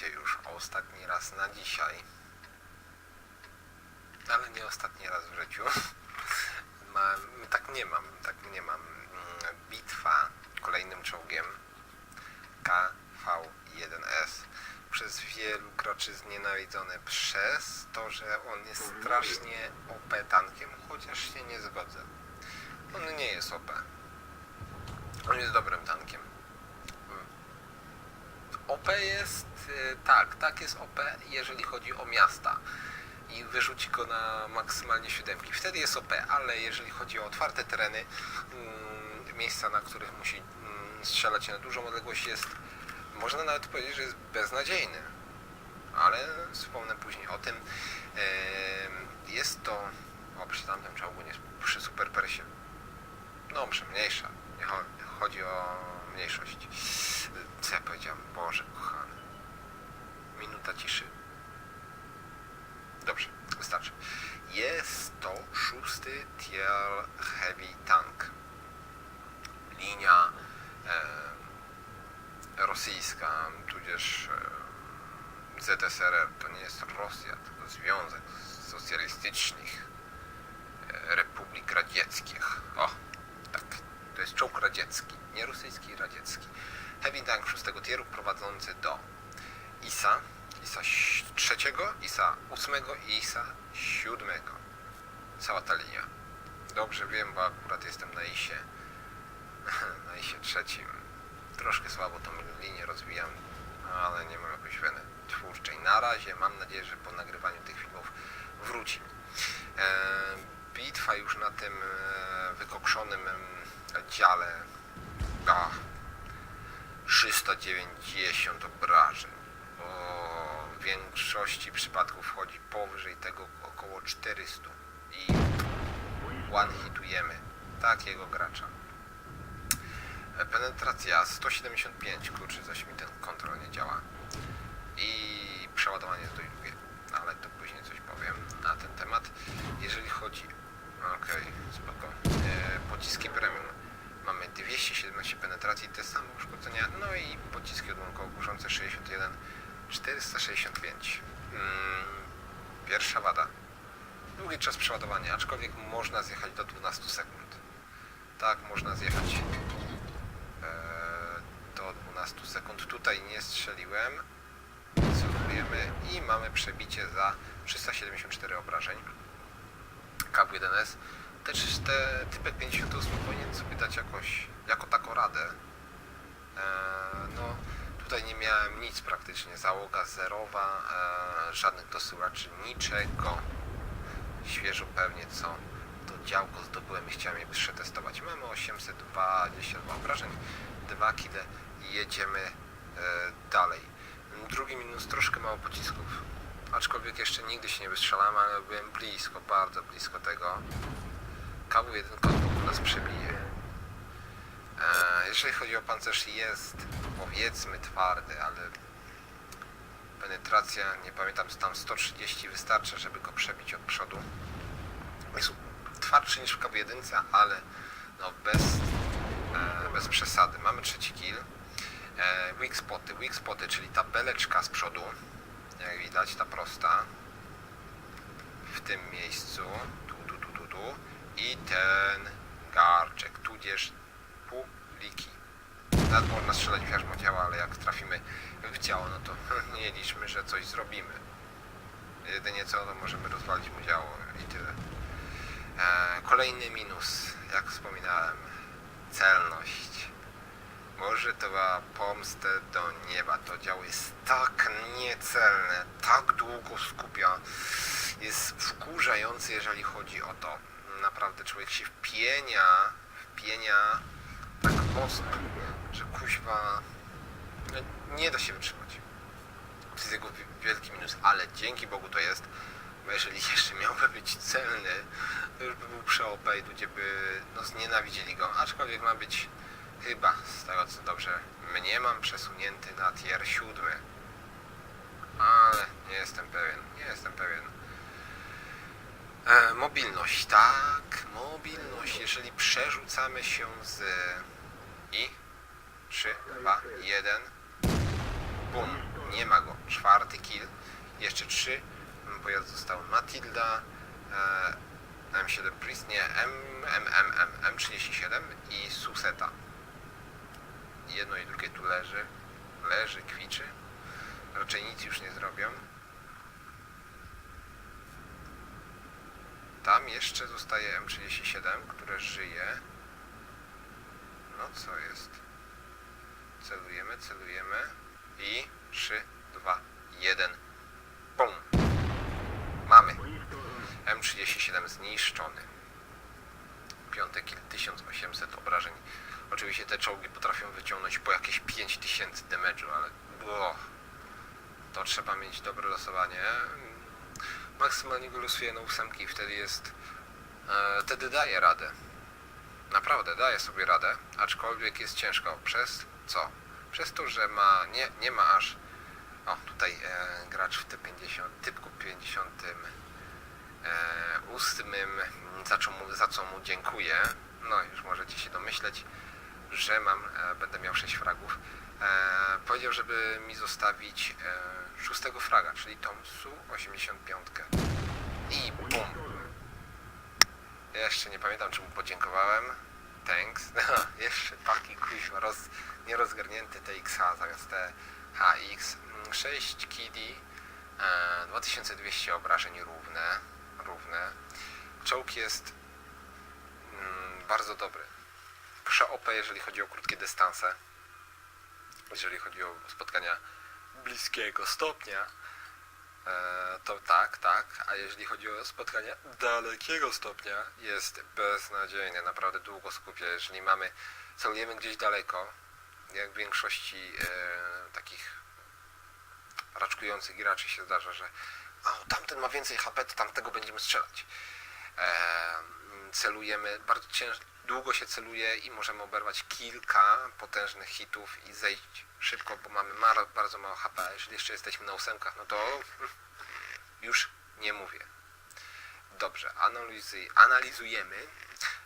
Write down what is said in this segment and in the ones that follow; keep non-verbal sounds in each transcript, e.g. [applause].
wiecie już ostatni raz na dzisiaj. Ale nie ostatni raz w życiu. [laughs] Ma, tak nie mam, tak nie mam. Bitwa kolejnym czołgiem KV-1S przez wielu graczy znienawidzony przez to, że on jest strasznie OP tankiem, chociaż się nie zgodzę. On nie jest OP. On jest dobrym tankiem. OP jest, y, tak, tak jest OP, jeżeli chodzi o miasta i wyrzuci go na maksymalnie siódemki. Wtedy jest OP, ale jeżeli chodzi o otwarte tereny, mm, miejsca, na których musi mm, strzelać na dużą odległość, jest, można nawet powiedzieć, że jest beznadziejny. Ale wspomnę później o tym. Jest to, o przy tamtym czołgu, nie przy Super Przy mniejsza. Nie cho- chodzi o mniejszość. Co ja powiedziałem? Boże, kochany. Minuta ciszy. Dobrze, wystarczy. Jest to szósty tier heavy tank. Linia e, rosyjska, tudzież e, ZSRR. To nie jest Rosja, tylko Związek Socjalistycznych e, Republik Radzieckich. O. To jest czołg radziecki. Nie rosyjski, radziecki. Heavy tank szóstego tieru prowadzący do ISA, ISA trzeciego, ISA ósmego i ISA siódmego. Cała ta linia. Dobrze wiem, bo akurat jestem na ISie, [laughs] na ISie trzecim. Troszkę słabo tą linię rozwijam, ale nie mam jakiejś weny twórczej. Na razie mam nadzieję, że po nagrywaniu tych filmów wróci. E, bitwa już na tym e, wykokszonym dziale. Ach, 390 obrażeń. O, większości przypadków wchodzi powyżej tego około 400 i one-hitujemy takiego gracza. Penetracja 175, kluczy zaś mi ten kontrol nie działa. I przeładowanie dość długie, ale to później coś powiem na ten temat. Jeżeli chodzi... Okej, spoko. E, 217 penetracji, te same uszkodzenia, no i pociski odłamkowo kuszące 61 465. Mm, pierwsza wada. Długi czas przeładowania, aczkolwiek można zjechać do 12 sekund. Tak, można zjechać e, do 12 sekund. Tutaj nie strzeliłem. Celujemy i mamy przebicie za 374 obrażeń. KAP 1S też te typek 58 powinien sobie dać jakoś, jako taką radę. E, no, tutaj nie miałem nic praktycznie, załoga zerowa, e, żadnych dosyłaczy, niczego. Świeżo pewnie co to działko zdobyłem i chciałem je przetestować. Mamy 822 obrażeń, 2 kile i jedziemy e, dalej. Drugi minus troszkę mało pocisków. Aczkolwiek jeszcze nigdy się nie wystrzelałem, ale byłem blisko, bardzo blisko tego. KW1 wokół nas przebije. E, jeżeli chodzi o pancerz jest powiedzmy twardy, ale penetracja, nie pamiętam, tam 130 wystarcza, żeby go przebić od przodu. Jest twardszy niż w KW1, ale no bez, e, bez przesady. Mamy trzeci kill. E, weak spoty, weak spoty, czyli ta beleczka z przodu, jak widać, ta prosta, w tym miejscu, tu, tu, tu, tu, tu i ten garczek, tudzież puliki. Nawet można strzelać jarzmo działa, ale jak trafimy w działo, no to [laughs] nie liczmy, że coś zrobimy. Jedynie co, to możemy rozwalić mu działo i tyle. E, kolejny minus, jak wspominałem, celność. Może to była pomstę do nieba. To działo jest tak niecelne, tak długo skupia. Jest wkurzający, jeżeli chodzi o to. Naprawdę człowiek się wpienia, wpienia tak mocno, że kuźwa no, nie da się wytrzymać. To jest jego wi- wielki minus, ale dzięki Bogu to jest, bo jeżeli [laughs] jeszcze miałby być celny, to już by był przy OP i ludzie by no, znienawidzili go, aczkolwiek ma być chyba, z tego co dobrze mnie mam przesunięty na tier 7. Ale nie jestem pewien, nie jestem pewien. E, mobilność, tak, mobilność. Jeżeli przerzucamy się z i 3, 2, 1, bum, nie ma go. czwarty kill. Jeszcze trzy mm, pojazdy zostały Matilda, e, M7 Priest, nie, M, M, M, M, M37 i Suseta. Jedno i drugie tu leży, leży, kwiczy. Raczej nic już nie zrobią. Tam jeszcze zostaje M37, które żyje. No co jest? Celujemy, celujemy i 3, 2, 1. Bum! Mamy. M37 zniszczony. Piąty kill 1800 obrażeń. Oczywiście te czołgi potrafią wyciągnąć po jakieś 5000 damage'u, ale bo to trzeba mieć dobre losowanie. Maksymalnie go na ósemki wtedy jest e, wtedy daje radę. Naprawdę daje sobie radę, aczkolwiek jest ciężko. Przez co? Przez to, że ma nie, nie ma aż o, tutaj e, gracz w T50, typku 50 e, za, co mu, za co mu dziękuję. No, już możecie się domyśleć, że mam, e, będę miał 6 fragów. E, powiedział, żeby mi zostawić e, szóstego fraga, czyli tą Su-85. I bum! Jeszcze nie pamiętam, czy mu podziękowałem. Thanks. [laughs] Jeszcze taki kuźwa, roz, nierozgarnięty TXA zamiast THX. 6 KD, e, 2200 obrażeń równe. równe. Czołg jest mm, bardzo dobry. Prze-OP, jeżeli chodzi o krótkie dystanse. Jeżeli chodzi o spotkania bliskiego stopnia, E, to tak, tak, a jeżeli chodzi o spotkania dalekiego stopnia, jest beznadziejny, naprawdę długo skupia. Jeżeli mamy, celujemy gdzieś daleko, jak w większości e, takich raczkujących graczy się zdarza, że a, tamten ma więcej HP, to tamtego będziemy strzelać. E, celujemy, bardzo ciężko, długo się celuje i możemy oberwać kilka potężnych hitów i zejść szybko, bo mamy bardzo mało HP. Jeżeli jeszcze jesteśmy na ósemkach, no to [laughs] już nie mówię. Dobrze, analizuj, analizujemy.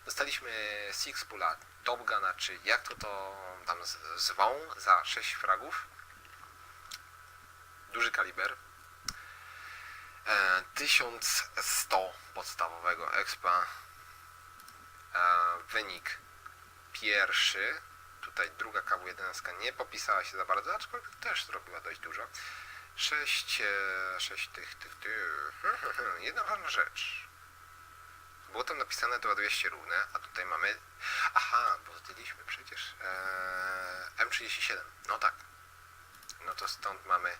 Dostaliśmy Six Pula Top Guna, czy jak to to tam zwą, za 6 fragów. Duży kaliber. E, 1100 podstawowego expa. E, wynik pierwszy. Tutaj druga KW11 nie popisała się za bardzo, aczkolwiek też zrobiła dość dużo. 6, 6 tych, tych, tych. [laughs] Jedna ważna rzecz. Było tam napisane 2200 równe, a tutaj mamy. Aha, bo zdjęliśmy przecież e, M37. No tak. No to stąd mamy.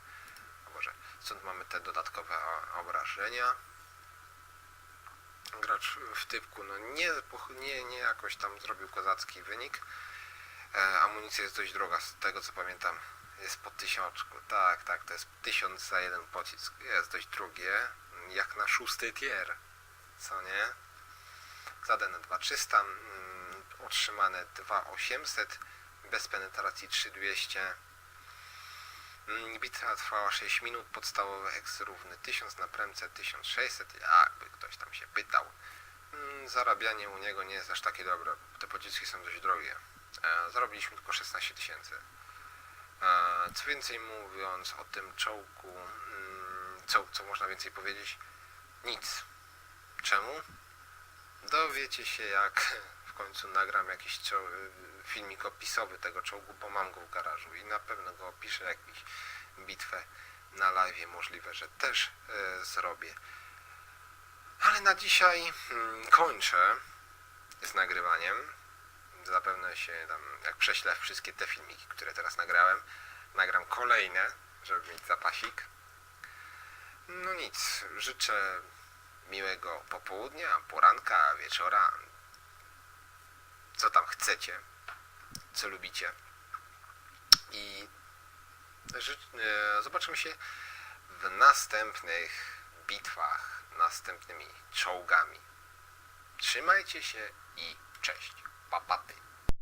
O Boże, stąd mamy te dodatkowe o- Gracz w typku, no nie, nie, nie jakoś tam zrobił kozacki wynik. E, amunicja jest dość droga, z tego co pamiętam. Jest po tysiączku. Tak, tak, to jest tysiąc za jeden pocisk. Jest dość drogie, jak na szósty tier. Co nie? Zadane 2300, mm, otrzymane 2800, bez penetracji 3200. Mm, Bitwa trwała 6 minut, podstawowy X równy 1000 na premce 1600, jakby ktoś tam się pytał. Mm, Zarabianie u niego nie jest aż takie dobre, te pociski są dość drogie. E, Zarobiliśmy tylko 16 tysięcy. E, Co więcej mówiąc o tym czołgu, mm, co, co można więcej powiedzieć? Nic. Czemu? Dowiecie się jak w końcu nagram jakiś czo- filmik opisowy tego czołgu, bo mam go w garażu i na pewno go opiszę jakąś bitwę na live. Możliwe, że też e, zrobię. Ale na dzisiaj mm, kończę z nagrywaniem. Zapewne się tam, jak prześlę wszystkie te filmiki, które teraz nagrałem, nagram kolejne, żeby mieć zapasik. No nic, życzę miłego popołudnia, poranka, wieczora, co tam chcecie, co lubicie. I e, zobaczymy się w następnych bitwach, następnymi czołgami. Trzymajcie się i cześć. Papaty.